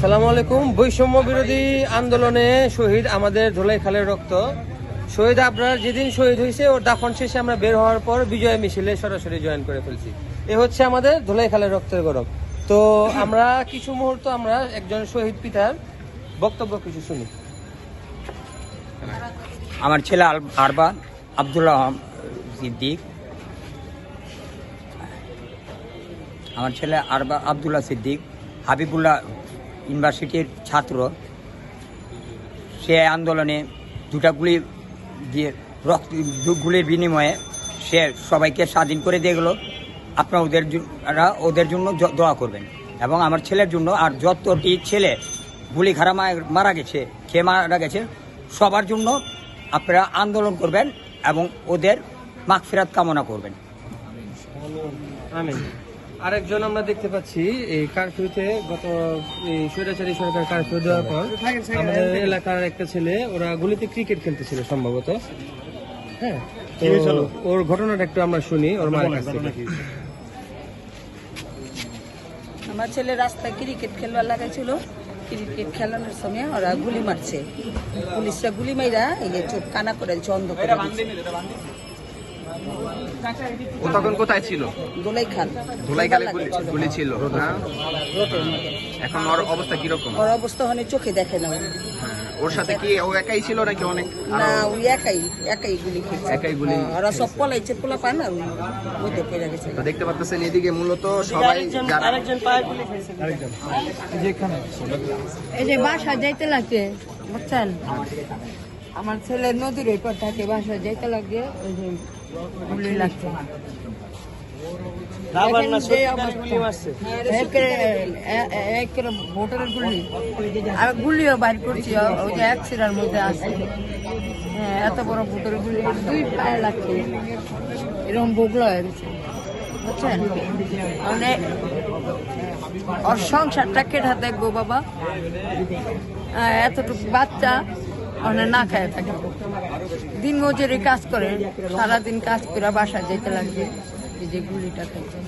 সালাম আলাইকুম বৈষম্য বিরোধী আন্দোলনে শহীদ আমাদের ধুলাই খালের রক্ত। শহীদ আপনার যেদিন শহীদ হয়েছে, ওর দাফন শেষে আমরা বের হওয়ার পর বিজয় মিছিলে সরাসরি জয়েন করে ফেলছি। এ হচ্ছে আমাদের ধুলাই খালের রক্তের গরম। তো আমরা কিছু মুহূর্ত আমরা একজন শহীদ পিতার বক্তব্য কিছু শুনি। আমার ছেলে আরবা আবদুল্লাহ সিদ্দিক। আমার ছেলে আরবা আবদুল্লাহ সিদ্দিক, হাবিবুল্লাহ ইউনিভার্সিটির ছাত্র। সে আন্দোলনে দুটা গুলি দিয়ে রক্ত গুলির বিনিময়ে সে সবাইকে স্বাধীন করে দিয়ে গেলো। আপনারা ওদের ওদের জন্য দোয়া করবেন। এবং আমার ছেলের জন্য আর যতটি ছেলে গুলি খারা মারা গেছে, খেয়ে মারা গেছে, সবার জন্য আপনারা আন্দোলন করবেন। এবং ওদের মাগফিরাত কামনা করবেন। আমিন। আরেকজন আমরা দেখতে পাচ্ছি এই কারফিউতে গত এই স্বৈরাচারী সরকার কারফিউ দেওয়ার পর আমাদের এলাকার একটা ছেলে ওরা গুলিতে ক্রিকেট খেলতেছিল সম্ভবত। হ্যাঁ ওর ঘটনাটা একটু আমরা শুনি ওর মায়ের কাছ থেকে। আমার ছেলে রাস্তায় ক্রিকেট খেলবার লাগাইছিল। ক্রিকেট খেলানোর সময় ওরা গুলি মারছে পুলিশরা গুলি মাইরা এই চোখ কানা করে অন্ধ করে। ও তখন কোথায় ছিল? দোলাই খাল ধুলাই কালে গুলি গুলি ছিল না এখন ওর অবস্থা কীরকম? ওর অবস্থা মানে চোখে দেখে না হ্যাঁ, ওর সাথে কি ও একাই ছিল নাকি অনেক? না ওই একাই একাই গুলি খেয়েছে। একাই গুলি? হ্যাঁ, ওরা সব পলাইছে পোলা পান আর ওই মধ্যে পড়ে গেছে। তো দেখতে পাচ্ছেন এদিকে মূলত সবাই যারা এই যে বাসা যাইতে লাগে বুঝছেন? আমার ছেলে নদীর ওই পর থাকে বাসা যাইতে লাগে ওই যে গুলি লাগছে। দেখেন যে অবস্থা। একের- এ- এ- একের ভোটারের গুলি। আর গুলিও বাইর করছি ওই যে এক সিরার মধ্যে আছে। হ্যাঁ এত বড় ভোটারের গুলি। দুই পায়ে লাগছে। এরকম বগলা হয়ে গেছে। বুঝছেন? মানে ওর সংসারটা কেটে দেখব বাবা। এতটুকু বাচ্চা। ওখানে না খায় থাকে। দিন মজুরি কাজ করে, সারাদিন কাজ করে বাসা যেতে লাগবে, এই যে গুলিটা খাইছে